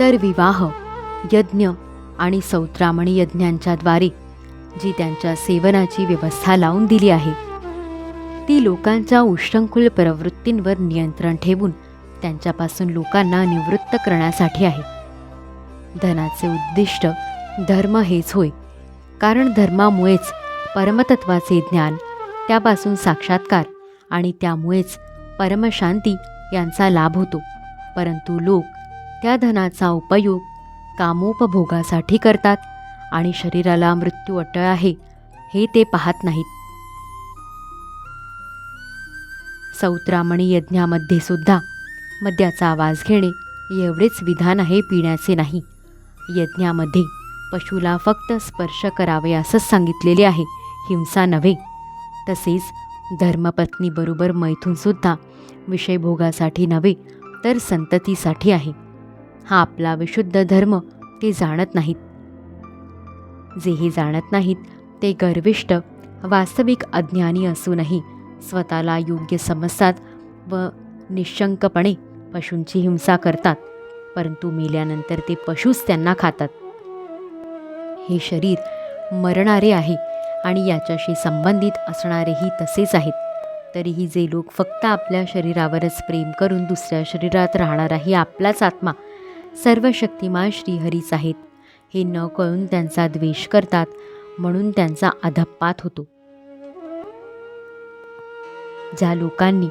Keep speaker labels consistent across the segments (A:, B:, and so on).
A: तर विवाह यज्ञ आणि सौत्रामणी यज्ञांच्याद्वारे जी त्यांच्या सेवनाची व्यवस्था लावून दिली आहे. ती लोकांच्या उष्टंकुल प्रवृत्तींवर नियंत्रण ठेवून त्यांच्यापासून लोकांना निवृत्त करण्यासाठी आहे. धनाचे उद्दिष्ट धर्म हेच होय. कारण धर्मामुळेच परमतत्वाचे ज्ञान त्यापासून साक्षात्कार आणि त्यामुळेच परमशांती यांचा लाभ होतो. परंतु लोक त्या धनाचा उपयोग कामोपभोगासाठी करतात आणि शरीराला मृत्यू अटळ आहे हे ते पाहत नाहीत. सौत्रामणी यज्ञामध्ये सुद्धा मद्याचा आवाज घेणे एवढेच विधान आहे पिण्याचे नाही. यज्ञामध्ये पशुला फक्त स्पर्श करावे असंच सांगितलेले आहे हिंसा नव्हे. तसेच धर्मपत्नीबरोबर मैथूनसुद्धा विषयभोगासाठी नव्हे तर संततीसाठी आहे. हा आपला विशुद्ध धर्म ते जाणत नाहीत. जे हे जाणत नाहीत ते गर्विष्ट वास्तविक अज्ञानी असूनही स्वतःला योग्य समजतात व निशंकपणे पशूंची हिंसा करतात परंतु मेल्यानंतर ते पशूच त्यांना खातात. हे शरीर मरणारे आहे आणि याच्याशी संबंधित असणारेही तसेच आहेत. तरीही जे लोक फक्त आपल्या शरीरावरच प्रेम करून दुसऱ्या शरीरात राहणाराही आपलाच आत्मा सर्व शक्तिमान श्रीहरीच आहेत हे न कळून त्यांचा द्वेष करतात म्हणून त्यांचा अधपात होतो. ज्या लोकांनी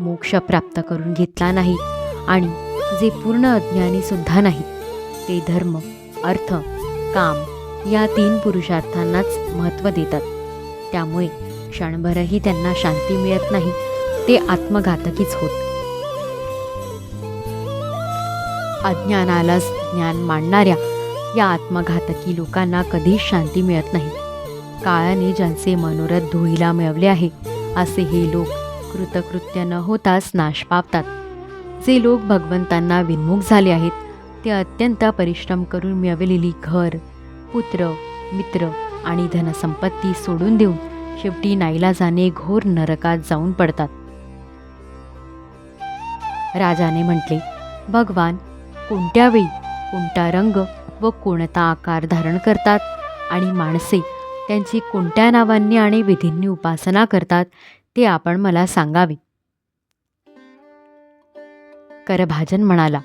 A: मोक्ष प्राप्त करून घेतला नाही आणि जे पूर्ण अज्ञानी सुद्धा नाहीत ते धर्म अर्थ काम या तीन पुरुषार्थांनाच महत्त्व देतात. त्यामुळे क्षणभरही त्यांना शांती मिळत नाही ते आत्मघातकीच होत. अज्ञानालाच ज्ञान मांडणाऱ्या या आत्मघातकी लोकांना कधीच शांती मिळत नाही. काळाने ज्यांचे मनोरथ धुळीला मिळवले आहे असे हे लोक कृतकृत्य न होताच नाश पावतात. जे लोक भगवंतांना विन्मुख झाले आहेत ते अत्यंत परिश्रम करून मिळवलेली घर पुत्र मित्र आणि धनसंपत्ती सोडून देऊन शेवटी नाईलाजाने घोर नरकात जाऊन पडतात. राजाने म्हटले भगवान कोणत्या वेळी कोणता रंग व कोणता आकार धारण करतात आणि माणसे त्यांची कोणत्या नावांनी आणि विधींनी उपासना करतात ते आपण मला सांगावे. करभाजन म्हणाला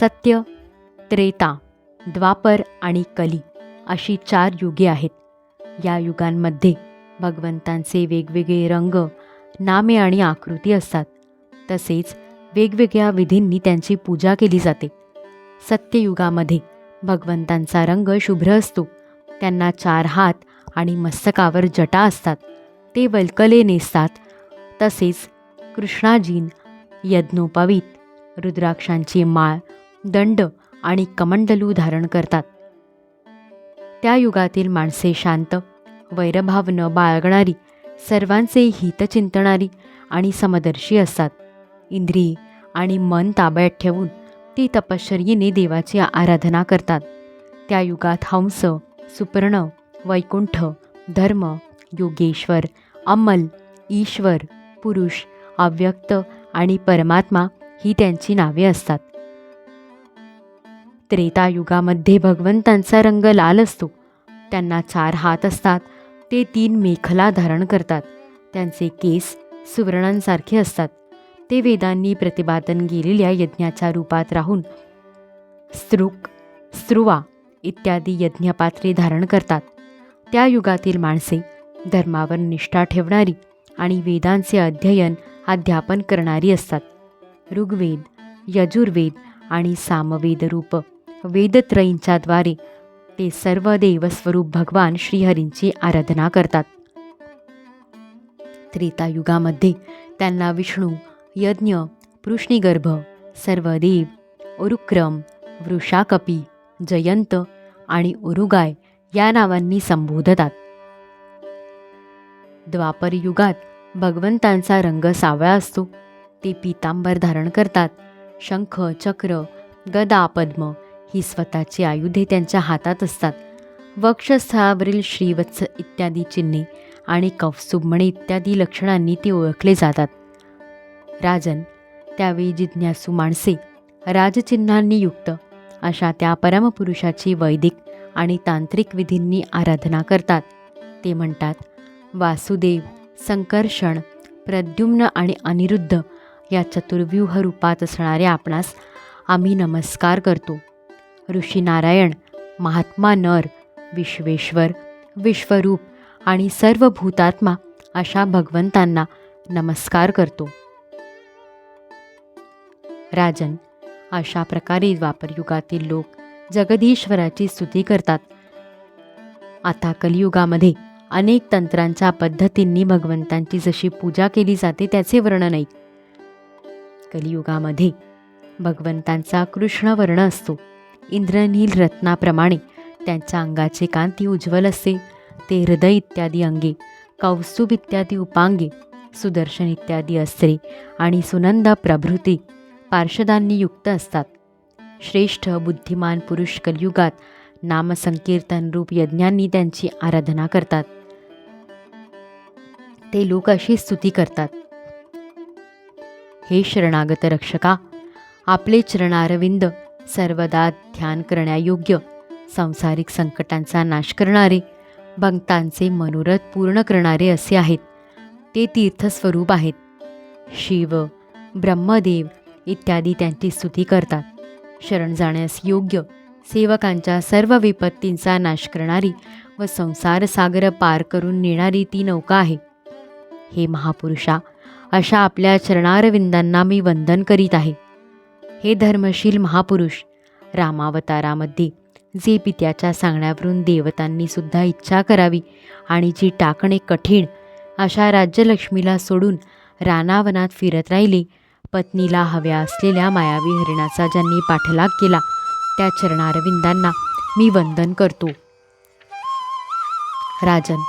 A: सत्य त्रेता द्वापर आणि कली अशी चार युगे आहेत. या युगांमध्ये भगवंतांचे वेगवेगळे रंग नामे आणि आकृती असतात. तसेच वेगवेगळ्या विधींनी त्यांची पूजा केली जाते. सत्ययुगामध्ये भगवंतांचा रंग शुभ्र असतो. त्यांना चार हात आणि मस्तकावर जटा असतात. ते वल्कले नेसतात. तसेच कृष्णाजीन यज्ञोपवीत रुद्राक्षांची माळ दंड आणि कमंडलू धारण करतात. त्या युगातील माणसे शांत वैरभाव न बाळगणारी सर्वांचे हितचिंतणारी आणि समदर्शी असतात. इंद्रिये आणि मन ताब्यात ठेवून ती तपश्चर्येने देवाची आराधना करतात. त्या युगात हंस सुपर्ण वैकुंठ धर्म योगेश्वर अमल ईश्वर पुरुष अव्यक्त आणि परमात्मा ही त्यांची नावे असतात. त्रेतायुगामध्ये भगवंतांचा रंग लाल असतो. त्यांना चार हात असतात. ते तीन मेखला धारण करतात. त्यांचे केस सुवर्णांसारखे असतात. ते वेदांनी प्रतिपादन केलेल्या यज्ञाच्या रूपात राहून स्त्रुक स्त्रुवा इत्यादी यज्ञपात्रे धारण करतात. त्या युगातील माणसे धर्मावर निष्ठा ठेवणारी आणि वेदांचे अध्ययन अध्यापन करणारी असतात. ऋग्वेद यजुर्वेद आणि सामवेदरूप वेदत्रयींच्याद्वारे ते सर्व देवस्वरूप भगवान श्रीहरींची आराधना करतात. त्रेतायुगामध्ये त्यांना विष्णू यज्ञ पृष्णीगर्भ सर्वदेव उरुक्रम वृषाकपी जयंत आणि उरुगाय या नावांनी संबोधतात. द्वापर युगात भगवंतांचा रंग सावळा असतो. ते पितांबर धारण करतात. शंख चक्र गदा पद्म ही स्वतःची आयुधे त्यांच्या हातात असतात. वक्षस्थळावरील श्रीवत्स इत्यादी चिन्हे आणि कौस्तुभमणी इत्यादी लक्षणांनी ते ओळखले जातात. राजन त्यावेळी जिज्ञासू माणसे राजचिन्हांनी युक्त अशा त्या परमपुरुषाची वैदिक आणि तांत्रिक विधींनी आराधना करतात. ते म्हणतात वासुदेव संकर्षण प्रद्युम्न आणि अनिरुद्ध या चतुर्व्यूह रूपात असणाऱ्या आपणास आम्ही नमस्कार करतो. ऋषी नारायण महात्मा नर विश्वेश्वर विश्वरूप आणि सर्व भूतात्मा अशा भगवंतांना नमस्कार करतो. राजन. अशा प्रकारे द्वापरयुगातील लोक जगदीश्वराची स्तुती करतात. आता कलियुगामध्ये अनेक तंत्रांच्या पद्धतींनी भगवंतांची जशी पूजा केली जाते त्याचे वर्णन ऐक कलियुगामध्ये भगवंतांचा कृष्ण वर्ण असतो. इंद्रनील रत्नाप्रमाणे त्यांच्या अंगाचे कांती उज्ज्वल असते. ते हृदय इत्यादी अंगे कौस्तुभ इत्यादी उपांगे सुदर्शन इत्यादी अस्त्रे आणि सुनंद प्रभृती पार्षदांनी युक्त असतात. श्रेष्ठ बुद्धिमान पुरुष कलियुगात नामसंकीर्तन रूप यज्ञांनी त्यांची आराधना करतात. ते लोक अशी स्तुती करतात. हे शरणागत रक्षका आपले चरणारविंद सर्वदा ध्यान करण्यायोग्य सांसारिक संकटांचा नाश करणारे भक्तांचे मनोरथ पूर्ण करणारे असे आहेत. ते तीर्थस्वरूप आहेत. शिव ब्रह्मदेव इत्यादी त्यांची स्तुती करतात. शरण जाण्यास योग्य सेवकांच्या सर्व विपत्तींचा नाश करणारी व संसार सागर पार करून नेणारी ती नौका आहे. हे महापुरुषा अशा आपल्या चरणारविंदांना मी वंदन करीत आहे. हे धर्मशील महापुरुष रामावतारामध्ये जे पित्याच्या सांगण्यावरून देवतांनी सुद्धा इच्छा करावी आणि जी टाकणे कठीण अशा राज्यलक्ष्मीला सोडून रानावनात फिरत राहिले पत्नीला हव्या असलेल्या मायावी हरिणाचा ज्यांनी पाठलाग केला त्या चरणारविंदांना मी वंदन करतो. राजन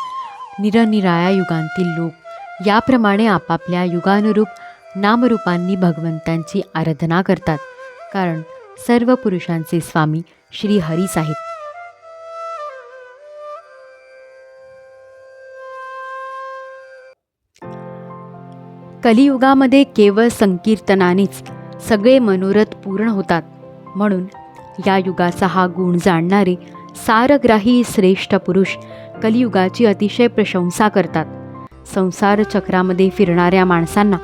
A: निरनिराळ्या युगांतील लोक याप्रमाणे आपापल्या युगानुरूप नामरूपांनी भगवंतांची आराधना करतात कारण सर्व पुरुषांचे स्वामी श्री हरीच आहेत कलियुगामध्ये केवळ संकीर्तनानेच सगळे मनोरथ पूर्ण होतात. म्हणून या युगाचा हा गुण जाणणारे सारग्राही श्रेष्ठ पुरुष कलियुगाची अतिशय प्रशंसा करतात. संसार चक्रामध्ये फिरणाऱ्या माणसांना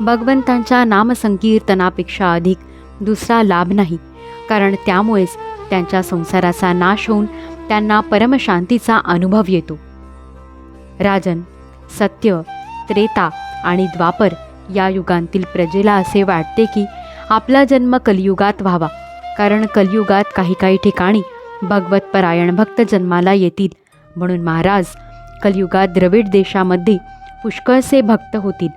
A: भगवंतांच्या नामसंकीर्तनापेक्षा अधिक दुसरा लाभ नाही कारण त्यामुळेच त्यांच्या संसाराचा नाश होऊन त्यांना परमशांतीचा अनुभव येतो. राजन सत्य त्रेता आणि द्वापर या युगांतील प्रजेला असे वाटते की आपला जन्म कलियुगात व्हावा. कारण कलियुगात काही काही ठिकाणी भगवतपरायण भक्त जन्माला येतील. म्हणून महाराज कलियुगात द्रविड देशामध्ये पुष्कळसे भक्त होतील.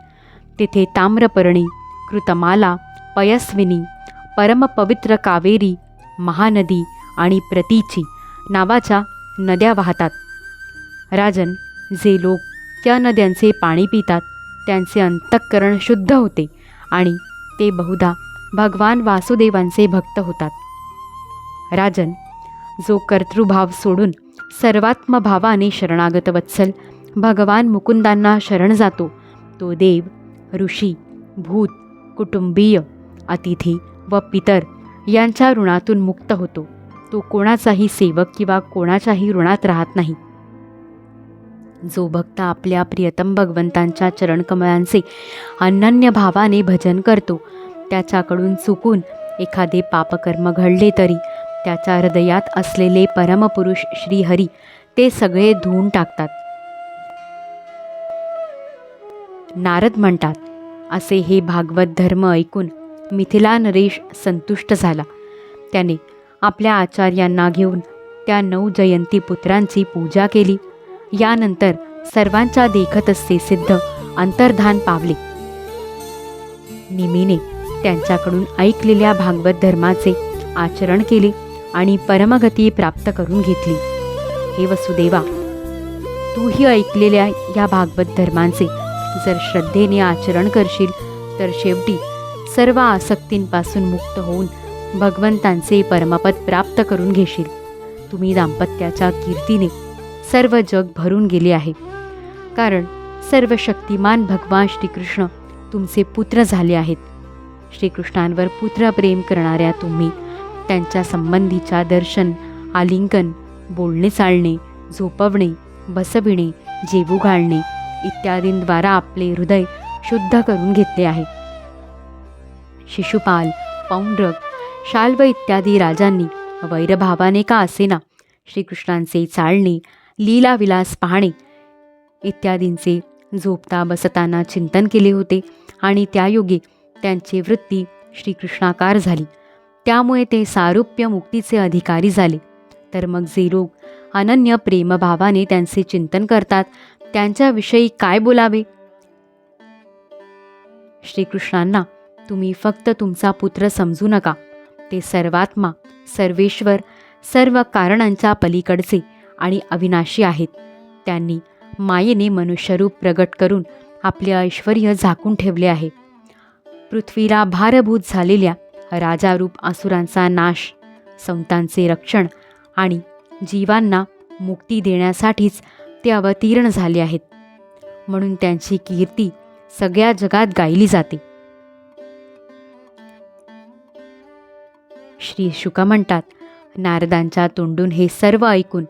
A: तेथे ताम्रपर्णी कृतमाला पयस्विनी परमपवित्र कावेरी महानदी आणि प्रतीची नावाच्या नद्या वाहतात. राजन जे लोक त्या नद्यांचे पाणी पितात त्यांचे अंतःकरण शुद्ध होते आणि ते बहुधा भगवान वासुदेवांचे भक्त होतात. राजन जो कर्तृभाव सोडून सर्वात्मभावाने शरणागत वत्सल भगवान मुकुंदांना शरण जातो तो देव ऋषी भूत कुटुंबीय अतिथी व पितर यांच्या ऋणातून मुक्त होतो. तो कोणाचाही सेवक किंवा कोणाच्याही ऋणात राहत नाही. जो भक्त आपल्या प्रियतम भगवंतांच्या चरणकमळांचे अनन्य भावाने भजन करतो त्याच्याकडून चुकून एखादे पापकर्म घडले तरी त्याच्या हृदयात असलेले परमपुरुष श्रीहरी ते सगळे धुवून टाकतात. नारद म्हणतात असे हे भागवत धर्म ऐकून मिथिला नरेश संतुष्ट झाला. त्याने आपल्या आचार्यांना घेऊन त्या नऊ जयंती पुत्रांची पूजा केली. यानंतर सर्वांच्या देखतच ते सिद्ध अंतर्धान पावले. निमीने त्यांच्याकडून ऐकलेल्या भागवत धर्माचे आचरण केले आणि परमगती प्राप्त करून घेतली. हे वसुदेवा तूही ऐकलेल्या या भागवत धर्मांचे जर श्रद्धेने आचरण करशील तर शेवटी सर्व आसक्तींपासून मुक्त होऊन भगवंतांचे परमपद प्राप्त करून घेशील. तुम्ही दाम्पत्याच्या कीर्तीने सर्व जग भरून गेले आहे. कारण सर्व शक्तिमान भगवान श्रीकृष्ण तुमचे पुत्र झाले आहेत. श्रीकृष्णांवर पुत्रप्रेम करणाऱ्या तुम्ही त्यांच्या संबंधीच्या दर्शन आलिंगन बोलणे चालणे झोपवणे बसविणे जेवू घालणे इत्यादींद्वारा आपले हृदय शुद्ध करून घेतले आहे. शिशुपाल पौंड्रक शाल्व इत्यादी राजांनी वैरभावाने का असेना श्रीकृष्णांचे चालणे लीलाविलास पाहणे इत्यादींचे झोपता बसताना चिंतन केले होते आणि त्यायोगे त्यांची वृत्ती श्रीकृष्णाकार झाली. त्यामुळे ते सारूप्य मुक्तीचे अधिकारी झाले. तर मग जे लोक अनन्य प्रेमभावाने त्यांचे चिंतन करतात त्यांच्याविषयी काय बोलावे? श्रीकृष्णांना तुम्ही फक्त तुमचा पुत्र समजू नका. ते सर्वात्मा सर्वेश्वर सर्व कारणांच्या पलीकडचे आणि अविनाशी आहेत. त्यांनी मायेने मनुष्यरूप प्रगट करून आपले ऐश्वर झाकून ठेवले आहे. पृथ्वीला भारभूत झालेल्या राजारूप आसुरांचा नाश संतांचे रक्षण आणि जीवांना मुक्ती देण्यासाठीच ते अवतीर्ण झाले आहेत. म्हणून त्यांची कीर्ती सगळ्या जगात गायली जाते. श्री शुका म्हणतात नारदांच्या तोंडून हे सर्व ऐकून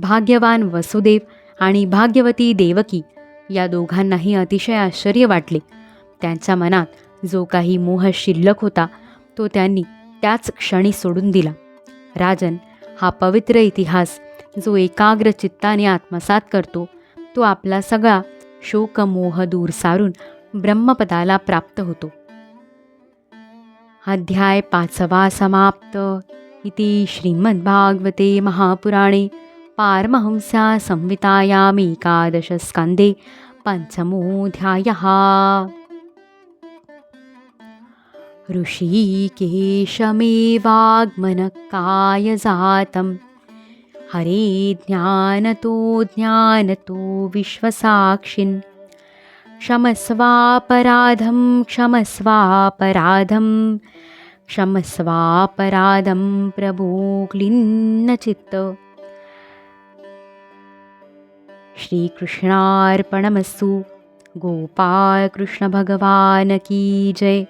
A: भाग्यवान वसुदेव आणि भाग्यवती देवकी या दोघांनाही अतिशय आश्चर्य वाटले. त्यांच्या मनात जो काही मोह शिल्लक होता तो त्यांनी त्याच क्षणी सोडून दिला. राजन हा पवित्र इतिहास जो एकाग्र चित्ताने आत्मसात करतो तो आपला सगळा शोकमोह दूर सारून ब्रह्मपदाला प्राप्त होतो. अध्याय पाचवा समाप्त. इति श्रीमद्भागवते महापुराणे. पारमहंस्या संहितायामेकादशस्कन्धे पञ्चमोऽध्यायः। ऋषिकेशमेवाग्मनकायजातं हरे ज्ञानतो ज्ञानतो विश्वसाक्षिन्। क्षमस्वापराधं क्षमस्वापराधं क्षमस्वापराधं प्रभो क्लिन्नचित्त श्रीकृष्णार्पणमस्तु। गोपाळकृष्णभगवान की जय।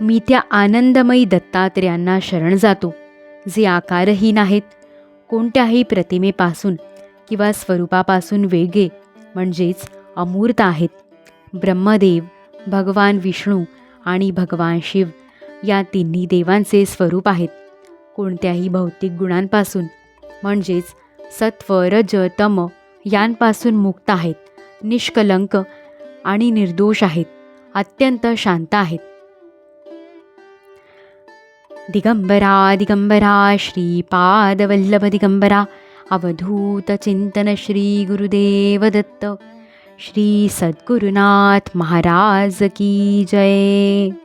A: मी त्या आनंदमयी दत्तात्र्यांना शरण जातो जे आकारहीन आहेत. कोणत्याही प्रतिमेपासून किंवा स्वरूपापासून वेगळे म्हणजेच अमूर्त आहेत. ब्रह्मदेव भगवान विष्णू आणि भगवान शिव या तिन्ही देवांचे स्वरूप आहेत. कोणत्याही भौतिक गुणांपासून म्हणजेच सत्व रज तम यांपासून मुक्त आहेत निष्कलंक आणि निर्दोष आहेत अत्यंत शांत आहेत. दिगंबरा दिगंबरा श्रीपादवल्लभ दिगंबरा अवधूत चिंतन श्री गुरुदेव दत्त श्री सद्गुरुनाथ महाराज की जय.